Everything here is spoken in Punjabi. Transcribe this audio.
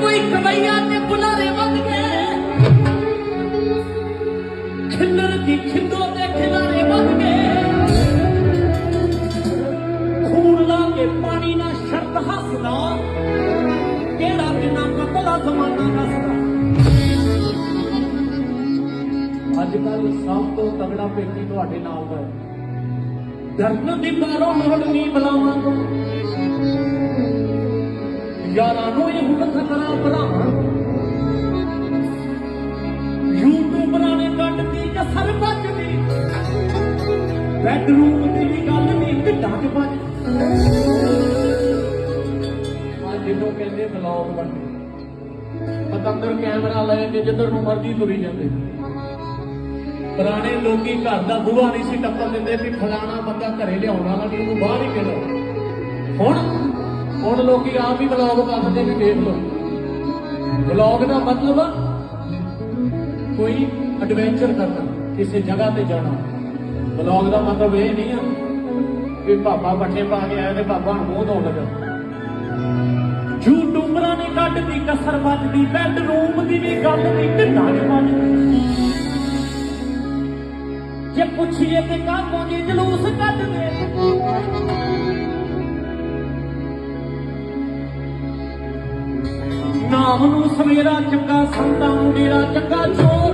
ਕੋਈ ਕਵਈਆ ਤੇ ਬੁਲਾਰੇ ਵੱਧ ਗਏ। ਖਿੰਦਰ ਦੀ ਖਿੰਦੋ ਤੇ ਖਿਲਾਰੇ ਵੱਧ ਗਏ। ਖੂਨ ਲਾ ਕੇ ਪਾਣੀ ਨਾਲ ਸ਼ਰਤ ਹੱਸਦਾ ਕਿਹੜਾ ਕਿੰਨਾ ਕਤਲਾ ਜ਼ਮਾਨਾ ਦੱਸਦਾ। ਅੱਜ ਕੱਲ ਸਭ ਤੋਂ ਤਗੜਾ ਪੇਟੀ ਤੁਹਾਡੇ ਨਾਲ ਦਾ ਹੈ। ਧਰਨ ਦੀ ਬਾਹਰੋਂ ਮੋੜ ਨਹੀਂ ਬਲਾਵਾਂ ਨੂੰ ਇਹ ਹੁਣ ਖਤਰਾ ਬਲਾਵਾਂ ਯੂਟਿਊਬਰਾਂ ਨੇ ਕੱਢਦੀ ਕਸਰ ਵੱਜਦੀ ਬੈਡਰੂਮ ਦੀ ਵੀ ਗੱਲ ਨਹੀਂ ਢਿੱਡਾਂ 'ਚ ਵੱਜ ਆ ਜਿਹਨੂੰ ਕਹਿੰਦੇ ਬਲੌਗ ਬਣਦੇ। ਪਤੰਦਰ ਕੈਮਰਾ ਲੈ ਕੇ ਜਿੱਧਰ ਨੂੰ ਮਰਜ਼ੀ ਤੁਰੀ ਜਾਂਦੇ। ਪੁਰਾਣੇ ਲੋਕੀ ਘਰ ਦਾ ਬੂਹਾ ਨਹੀਂ ਸੀ ਟੱਪਣ ਦਿੰਦੇ ਵੀ ਫਲਾਣਾ ਬੰਦਾ ਘਰੇ ਲਿਆਉਣ ਵਾਲਾ ਨਹੀਂ ਉਹਨੂੰ ਬਾਹਰ ਹੀ ਕਿਹੜਾ ਹੁਣ ਹੁਣ ਲੋਕੀ ਆਪ ਹੀ ਬਲੌਗ ਕਰਦੇ ਵੀ ਦੇਖ ਲਓ। ਬਲੌਗ ਦਾ ਮਤਲਬ ਕੋਈ ਐਡਵੈਂਚਰ ਕਰਨਾ, ਕਿਸੇ ਜਗ੍ਹਾ ਤੇ ਜਾਣਾ। ਬਲੌਗ ਦਾ ਮਤਲਬ ਇਹ ਨਹੀਂ ਆ ਕਿ ਪਾਪਾ ਪੱਠੇ ਪਾ ਕੇ ਆਇਆ ਤੇ ਪਾਪਾ ਨੂੰ ਮੂੰਹ ਧੋਣ ਲੱਗਾ। ਯੂਟਿਊਬਰਾਂ ਨੇ ਕੱਢਦੀ ਕਸਰ ਵੱਜਦੀ ਬੈਡਰੂਮ ਦੀ ਵੀ ਗੱਲ ਨਹੀਂ ਢਿੱਡਾਂ 'ਚ ਵੱਜਦੀ ਜੇ ਪੁੱਛੀਏ ਤੇ ਕਾਹੋਂ ਜੀ ਜਲੂਸ ਕੱਢਦੇ? ਨਾਮ ਨੂੰ ਸਵੇਰਾ ਚੰਗਾ ਸੰਤਾਂ ਨੂੰ ਡੇਰਾ ਚੰਗਾ ਚੋਰ